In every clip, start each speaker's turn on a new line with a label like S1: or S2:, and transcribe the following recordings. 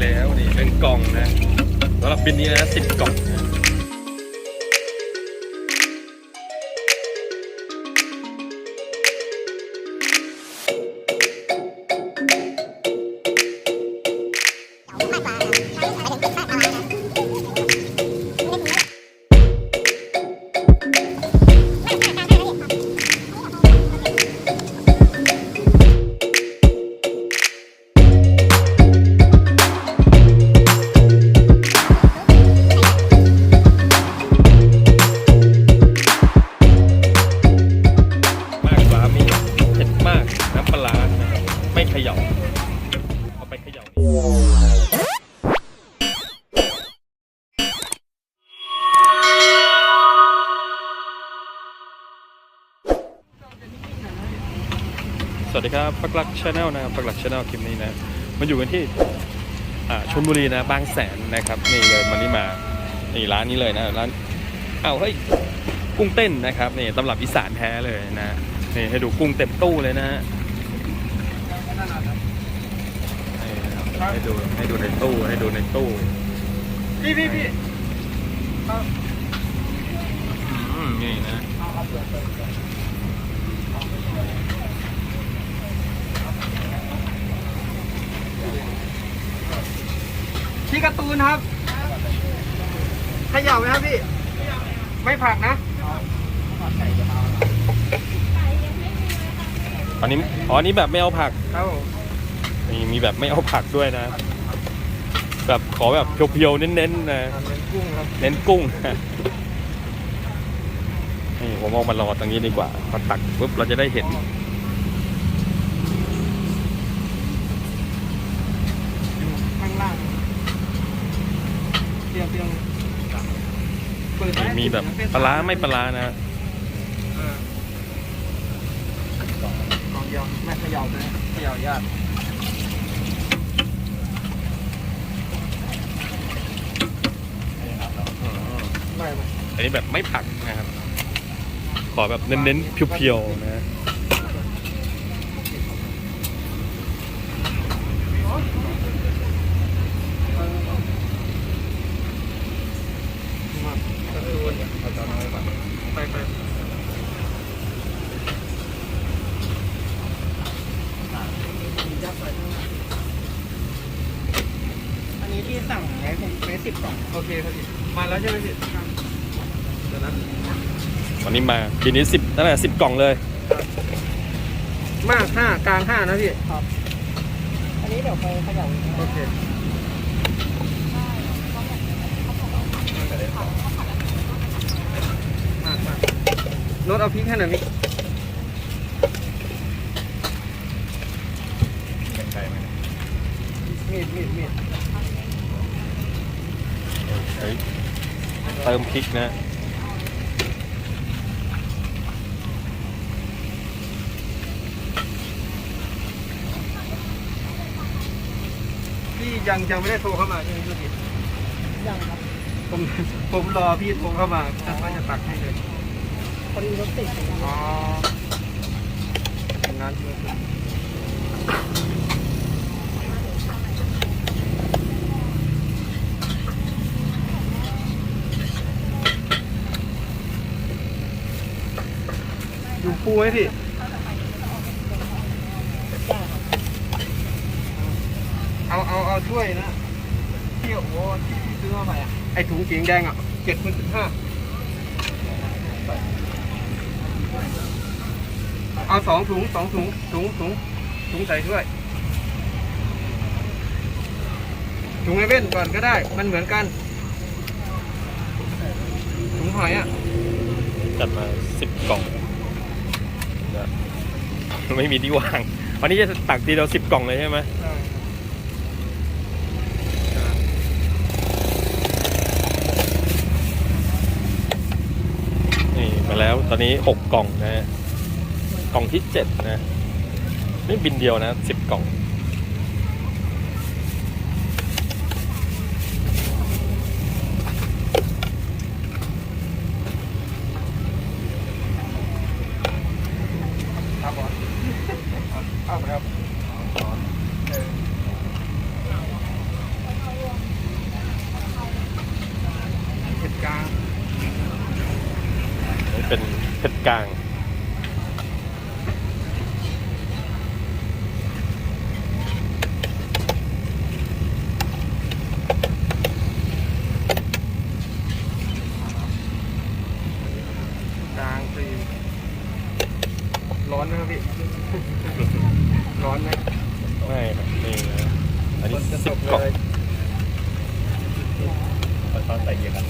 S1: แล้วนี่เป็นกล่องนะสำหรับบินนี้นะสิบกล่องนะาแนลนะครับปักหลักชาแนลคลิปนี้นะมันอยู่กันที่อ่าชลบุรีนะบางแสนนะครับนี่เลยมันนี่มานี่ร้านนี้เลยนะร้านอ้าวเฮ้ยกุ้งเต้นนะครับนี่ตำรับอีสานแท้เลยนะนี่ให้ดูกุ้งเต็มตู้เลยนะฮะนี่นะครับให้ดูให้ดูในตู้ให้ดูในตู้
S2: พี่พี่พี่
S1: อืมนี่นะ
S2: พี่การ์ตูนครับเขย่าไหมครับพี่ ไม่ผักนะ
S1: อันนี้อ๋ออันนี้แบบไม่เอาผัก
S2: ครับผม
S1: มีมีแบบไม่เอาผักด้วยนะ แบบขอแบบเพียวๆเน้นๆนะ
S2: ทำเป็นกุ้งครับ
S1: เน้นกุ้งนี่ผมเอามารอตรงนี้ดีกว่าพอตักปุ๊บเราจะได้เห็น
S2: อยู่ข้างล่างเตรียมเตรียมเปิด
S1: มี
S2: ไว้
S1: มีแบบ
S2: เป็น
S1: ปลาร้าไม่ปลาร้านะ
S2: เออกล่องเดียวไม่เขย่าเลยเขย่ายาก
S1: อืม
S2: ไม่ไม่
S1: อันนี้แบบไม่ผักนะครับ ขอแบบเน้นๆเพียวๆนะ
S2: มาการ์ตูนเอาจานน้อยก่อนไปไปอันนี้ที่สั่งไว้ผมไว้ สิบกล่องโอเคครับพี่มาแล้วใช่ไหมพี่เดี๋ยวนะ
S1: วันนี้มาปีนี้สิบตั้งแต่สิบกล่องเลย
S2: มากห้ากลางห้านะพี่
S3: ครับ อันนี้เดี๋ยวไปเขย่าอีกนะ
S2: โอเคมากมากรถเอาพริกให้หน่อยมิ
S1: เป็นไก่ไหม
S2: มีดมีดมีด
S1: เฮ้ยเติมพริกนะ
S2: พี่ยังยังไม่ได้โทรเข้ามาใช่ไหมพี่
S3: ยังครับ
S2: ผมผมรอพี่โทรเข้ามาถ้าเขาจะตักให้เลย
S3: พอดีรถติดนะครับ
S2: อ๋อทำงานเพื่อน ปูไหมพี่เอาเอาเอาช่วยนะที่โอ้โหที่ที่ซื้อมาใหม่อะไอถุงสีแดงอะเจ็ดพันสิบห้าเอาสองถุงสองถุงถุงถุงถุงใส่ด้วยถุงไอเว่นก่อนก็ได้ มันเหมือนกัน ถุงหอยอะ
S1: จัดมาสิบกล่องนะ ไม่มีที่วางวันนี้จะตักทีเดียวสิบกล่องเลยใช่ไหมนี่มาแล้วตอนนี้หกกล่องนะ กล่องที่เจ็ดนะ นี่บินเดียวนะสิบกล่อง
S2: ครับบอสเอาไปครับ
S1: กลาง
S2: กลางฟรีร้อนไหมครับพี่ ร้อนไหม
S1: ไม่ครับนี่นะอันนี้
S2: ฝจะ
S1: สิ
S2: ต
S1: บ
S2: ก
S1: กล่อง
S2: เลย
S1: ตอนใส่เยอะกัน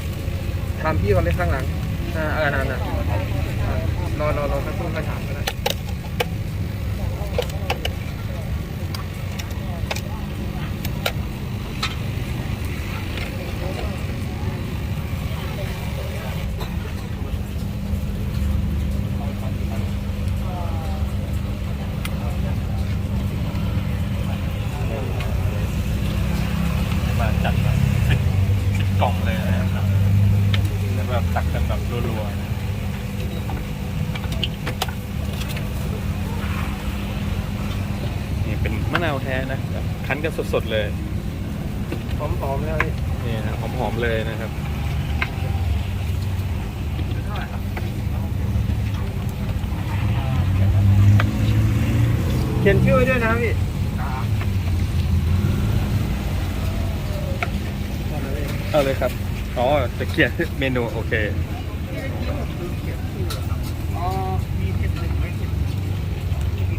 S2: ทำพี่ก่อนเลยข้างหลัง อ่าเออนั่นน่ะอ่ารอรอรอสักครู่ค่อยถามก็ได้
S1: มาจัดมาสิบสิบกล่องเลยนะครับแล้วแบบตักกันแบบรัวๆนะนี่เป็นมะนาวแท้นะแบบคั้น กันสดๆเลย
S2: หอมๆเลยครับพี่
S1: นี่นะหอมๆเลยนะครับ
S2: เขียนชื่อไว้ด้วยนะครับพี่
S1: เอาเลยครับ อ๋อ จะเขียนเมนูโอเค
S2: อ๋อมีเขียนหนึ่งไม่เขียน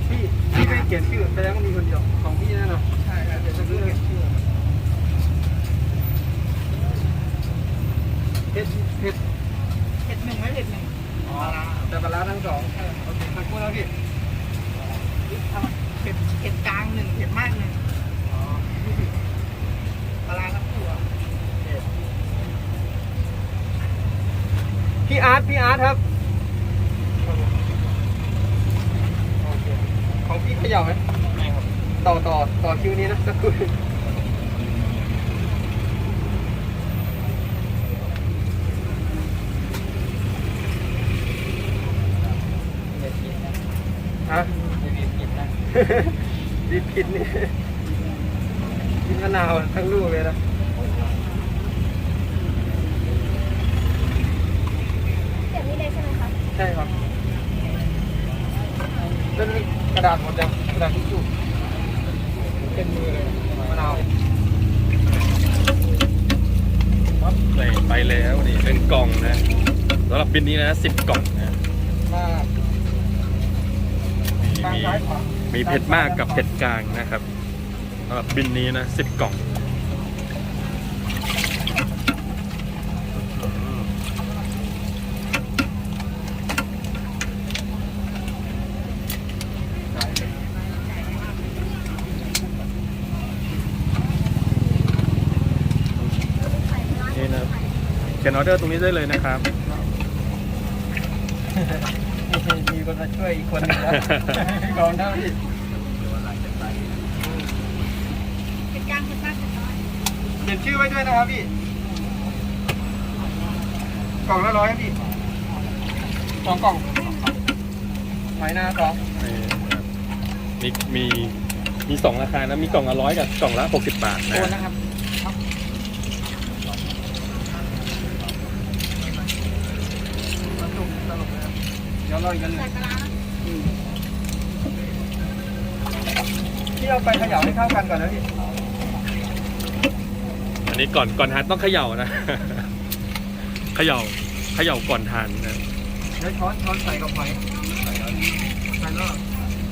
S2: พี่พี่ไม่เขียนชื่อแสดงว่ามีคนเดียวของพี่แน่นอนใช่ครับเดี๋ยวจะเลือกชื่อเพชรเพชร
S3: เผ็ดหนึ่งไม่เผ็ดหนึ่ง
S2: อ๋อแต่ปลาร้าทั้งสองโอเคขอบคุณแล้วพี่
S3: เผ็ดเผ็ดกลางหนึ่งเผ็ดมากหนึ่ง
S2: อ๋อ
S3: ปลาร้าทั้งตัว
S2: พี่ อาร์ตพี่อาร์ตครับโอเคของพี่เขย่าไหมไม่ครับต่อต่อต่อคิวนี้นะสักครู่ฮะบีบผิดนะ บีบผิดนี่กินมะนาวทั้งลูกเลยนะ
S4: เดี๋ยวนี้เลยใช่ไหมคะ
S2: ใช่ครับเล่นกระดาษหมดยังกระดาษทิชชู่เป็นมือเลยมะนาว
S1: ปั๊บเลยไปแล้วนี่เป็นกล่องนะสำหรับบิ นนี้นะสิบกล่องนะ
S2: มาก
S1: มี
S2: ทาง
S1: มี
S2: ซ้ายขวา
S1: มีเผ็ดมากกับเผ็ดกลางนะครับสำหรับบินนี้นะสิบกล่องนี่นะเขียนออเดอร์ตรงนี้ได้เลยนะครับ
S2: มีคนมาช่วยอีกคนนึงนะกองหน้าพี่
S3: เดกลางเผ็ดมากเผ็ดน้อย
S2: เขียนชื่อไว้ด้วยนะครับพี่ กล่องละร้อยพี่สองกล่องหอยหน้าสอง
S1: มีมีมีสองราคานะ มีกล่องละร้อยกับกล่องละหกสิบบาท
S2: โท
S1: นะ
S2: นนะครับตลกตลกเลยครับ เดี๋ยวรออีกกันเลย
S3: ใส่ปลาร้า
S2: พี่เอาไปเขย่าให้เข้ากันก่อนนะพี่
S1: อันนี้ก่อนก่อนทานต้องเขย่านะ เขย่าเขย่าก่อนทานนะ
S2: เดี๋ยวช้อนช้อนใส่กับหอยใส่แล้วใส่แล้ว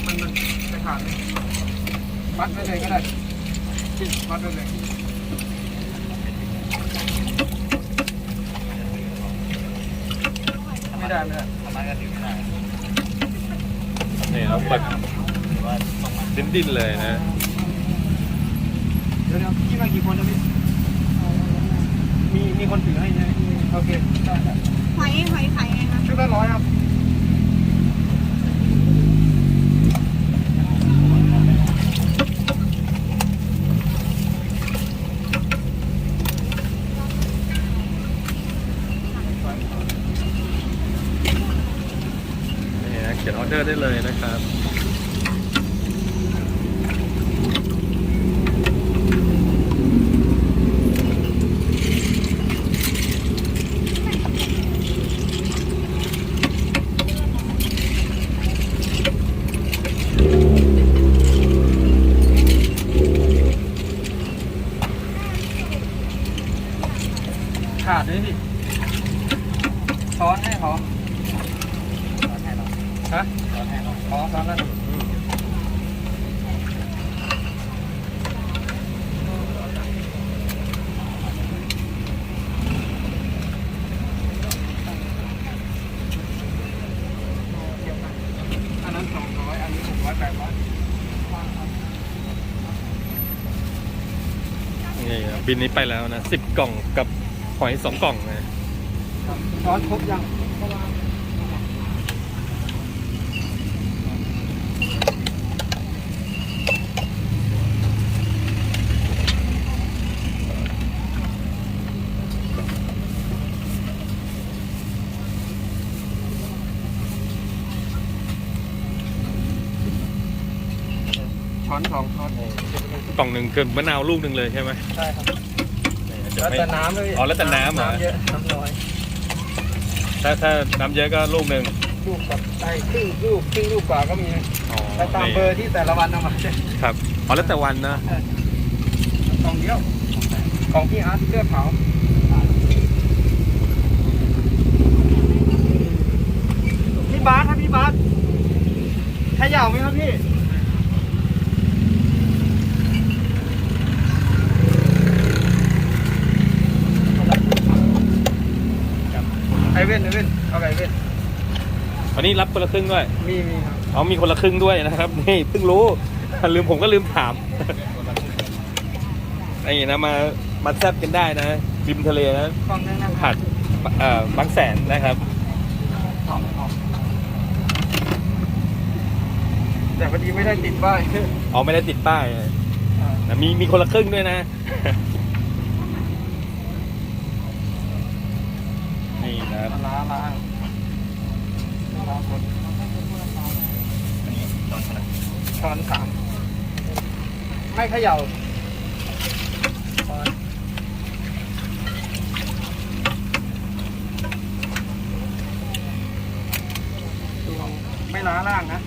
S2: มันมันจะขาดไหมมัดไว้เลยก็ได้มัดไว้เลยไม่ได้ไม่ได้
S1: นี่เราเปิดดิ้นดิ้นๆเลยนะ
S2: เดี๋ยวเดี๋ยวพี่มากี่คนนะพี่มีมีคนถือให้ใช่ไหมโอเคได้ได้
S3: หอยหอยไข่ไงคะ
S2: ชุดละร้อยครับ
S1: นี่นะเขียน ออเดอร์ได้เลยนะครั บนี่นะบินนี้ไปแล้วนะสิบกล่องกับหอยสองกล่องนะ
S2: ช้อนครบยัง ช้อนสองช้อน
S1: กล่องหนึ่งคือมะนาวลูกหนึ่งเลยใช่ไหม
S2: ใช่ครับ
S1: นี่
S2: แล้ว
S1: จะไม่
S2: แต่น้ำเลย
S1: อ๋อแล้วแต่น้ำเหรอ
S2: น้ำเยอะน้ำน้อย
S1: ถ้าถ้าน้ำเยอะก็ลูกหนึ่ง
S2: ลูกกับไอ้ครึ่งลูกครึ่งลูกกว่าก็มีนะ
S1: อ๋อ
S2: แล้วตามเบอร์ที่แต่ละวันเอามา
S1: ครับอ๋อแล้วแต่วันนะ
S2: กล่องเดียวของพี่อาร์ตเสื้อขาวพี่บาสครับพี่บาสขย่าวไหมครับพี่ ไอเว่นไอเว่นเอาไอเว่น
S1: อันนี้รับคนละครึ่งด้วย
S2: มีมีครับ
S1: อ๋อมีคนละครึ่งด้วยนะครับ นี่เพิ่งรู้ ลืมผมก็ลืมถามนี่นะมามาแซบกันได้นะริมทะเลนะ
S2: กล่องนึงนะ
S1: หาดเอ่อบางแสนนะครับ
S2: แต่พอดีไม่ได้ติดป้าย
S1: อ๋อไม่ได้ติดป้ายนะมีมีคนละครึ่งด้วยนะ นี่นะ ครับ
S2: ล้าล้าล้าคนช้อนสามไม่เขย่าดูไม่ล้าล่างนะ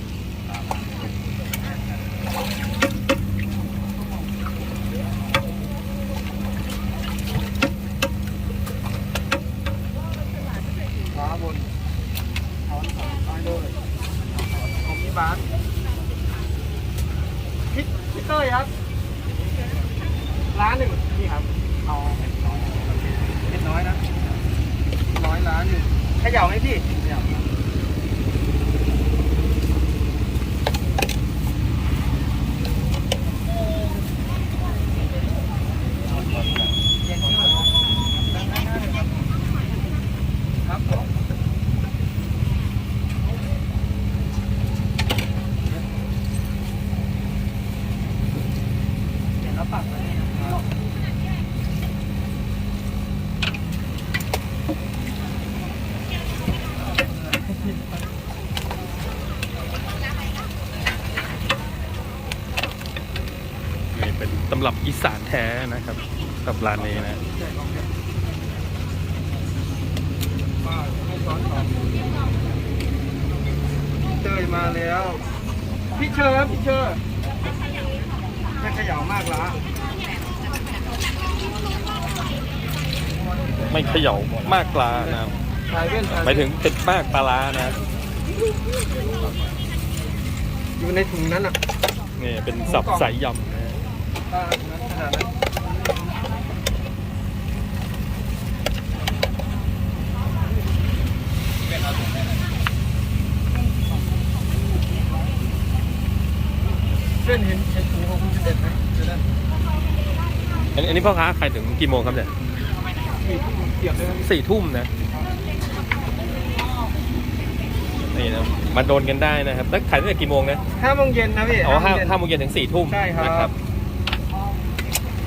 S2: ฟ้าบนช้อนสามซ้ายด้วยของพี่บาสพี่พี่เต้ยครับ ร้านหนึ่งนี่ครับ เอาเผ็ดน้อยเผ็ดน้อยนะน้อยร้านหนึ่งเขย่าไหมพี่เขย่าครับครับผมเดี๋ยวเราปักไว้นี่นะครับ
S1: นี่เป็นตำรับอีสานแท้นะครับกับ ร้านนี้นะ
S2: ป้าให้ซ้อนสองเต้ยมาแล้ว พี่เชอร์พี่เชอร์ไม่เขย่ามากละ
S1: ไม่เขย่ามากปลานะครับ
S2: ชายเว้นชาย
S1: หมายถึงติดมากปลาร้านะ
S2: อยู่ในถุงนั้นอะ
S1: นี่เป็นสับสายยำนะ
S2: ป้านั้นขนาดนั้น เพื่อนเห็นเห็นถุงของคุณจะเด็ดไหมจะได้
S1: อันนี้อันนี้พ่อค้าขายถึงกี่โมงครับเนี่ย
S2: มีเกียบเลยนะ
S1: สี่ทุ่มนะนี่นะมาโดนกันได้นะครับแล้วขายตั้งแต่กี่โมงนะ
S2: ห้าโมงเย็นนะพี่
S1: อ๋อห้า
S2: โมงเย็น
S1: ห้าโมงเย็นถึงสี่ทุ่ม
S2: ใช่ครับ
S1: นะครับ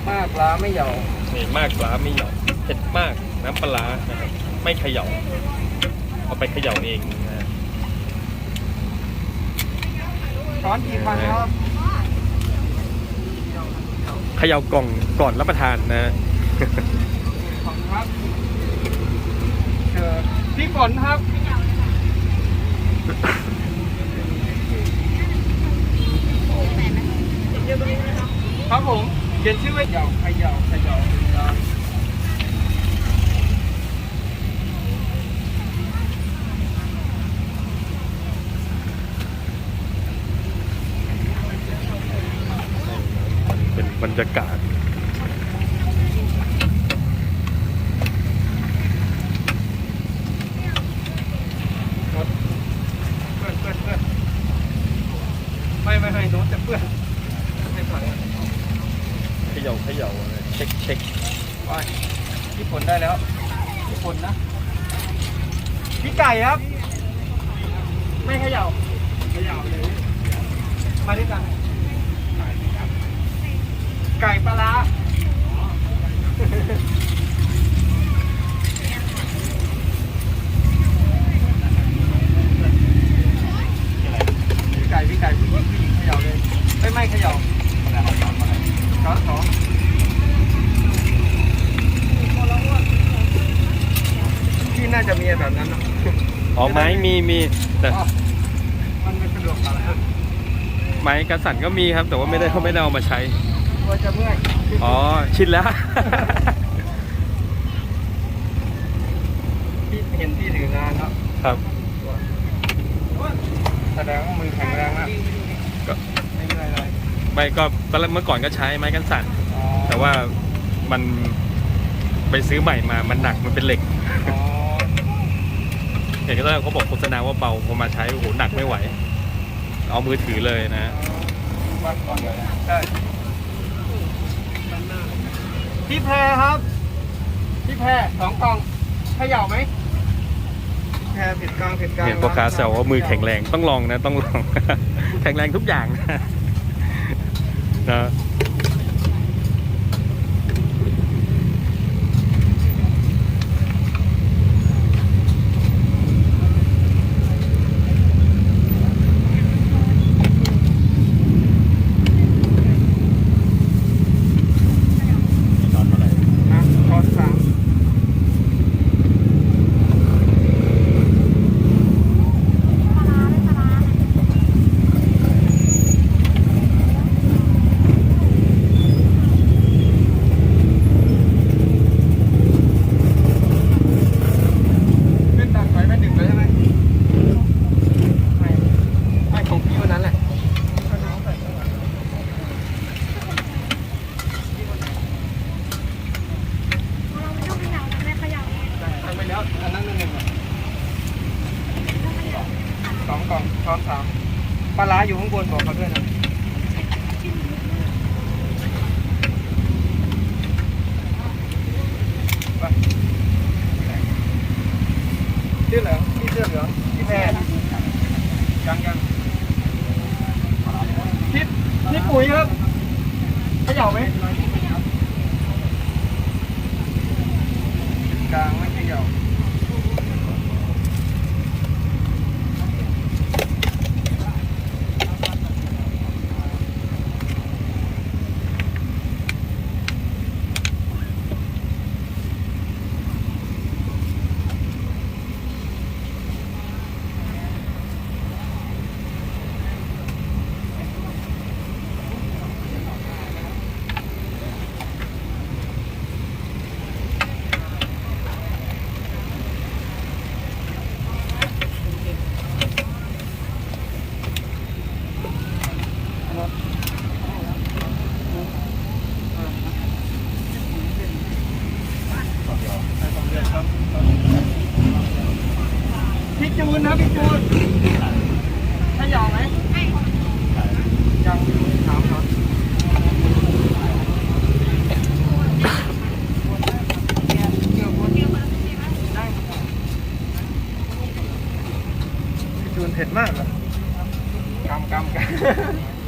S2: มากล้าไม่เหยา
S1: นี่มากปลาไม่เหยาเผ็ดมากน้ำปลาร้านะครับไม่เขย่าเอาไปเขย่าเองนะ
S2: ช้อนกี่พันครับ
S1: เขย่ากล่องก่อนรับประทานนะ
S2: ขอบคุณครับเจอพี่ฝนครับ ครับผมเขียนชื่อไว้เหยาขยาวขยา รับ
S1: เป็นบรรยากาศ
S2: เพื่อนเพื่อนเพื่อนไม่ไม่ให้โน้ตจะเพื่อนไม่ผ่าน
S1: เขย่าเขย่าอะไรช็คเช็ค
S2: ไปพี่ฝนได้แล้วพี่ฝนนะ พี่ไก่ครับ ไม่เขย่าเขย่าเลย มาด้วยกัน ไก่ปลาร้าพี่ไก่พี่ไก่ผู้หญิงผู้หญิงเขย่าเลยไม่ไม่เขย่าช้อนสองที่น่าจะมีแบบนั้นเนอะ
S1: อ๋อไม้มีมีแต่
S2: อ๋อมันไม่สะดวกอะไรครับ
S1: ไม้กระสันก็มีครับ แต่ว่าไม่ได้เขาไม่ได้เอามาใช้
S2: กลัวจะเมื่อย
S1: อ๋อ ชินแล้ว
S2: พี่เห็นพี่ถืองานครับ
S1: ครับ
S2: แสดงว่ามือแข็งแรงมาก
S1: ก็
S2: ไม่มีอะไรเลย
S1: ไม่ก็ตอนแรกเมื่อก่อนก็ใช้ไม้กันสั่น
S2: อ๋อ
S1: แต่ว่ามันไปซื้อใหม่มา มันหนัก มันเป็นเหล็ก
S2: อ๋อ
S1: เห็นก็ตอนแรกเขาบอกโฆษณาว่าเบา พอมาใช้โอ้โหหนักไม่ไหว เอามือถือเลยนะ
S2: วัดก่อนเลยนะใช่ พี่แพรครับ พี่แพรสองกล่องเขย่าไหมแพรผิดกลางผิดกลาง
S1: เห็นพ่อค้าแซวว่ามือแข็งแรงต้องลองนะต้องลอง แข็งแรงทุกอย่างนะนะ
S2: นะ จูนนะพี่จูนถ้าหยองไหมยังถามครับพี่จูนเผ็ดมากเลยกำกำกำ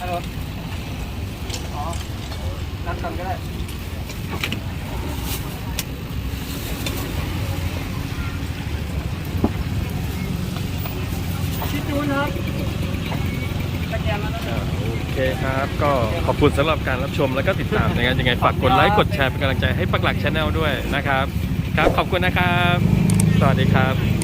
S2: ฮัลโหลอ๋อ นัดกันก็ได้ พี่จูน ครับสแกนแล้วนะ
S1: เคครับ ก็ขอบคุณสำหรับการรับชมแล้วก็ติดตามนะครับยังไงฝากกดไลค์กดแชร์เป็นกำลังใจให้ปักหลักชาแนลด้วยนะครับ ครับขอบคุณนะครับ สวัสดีครับ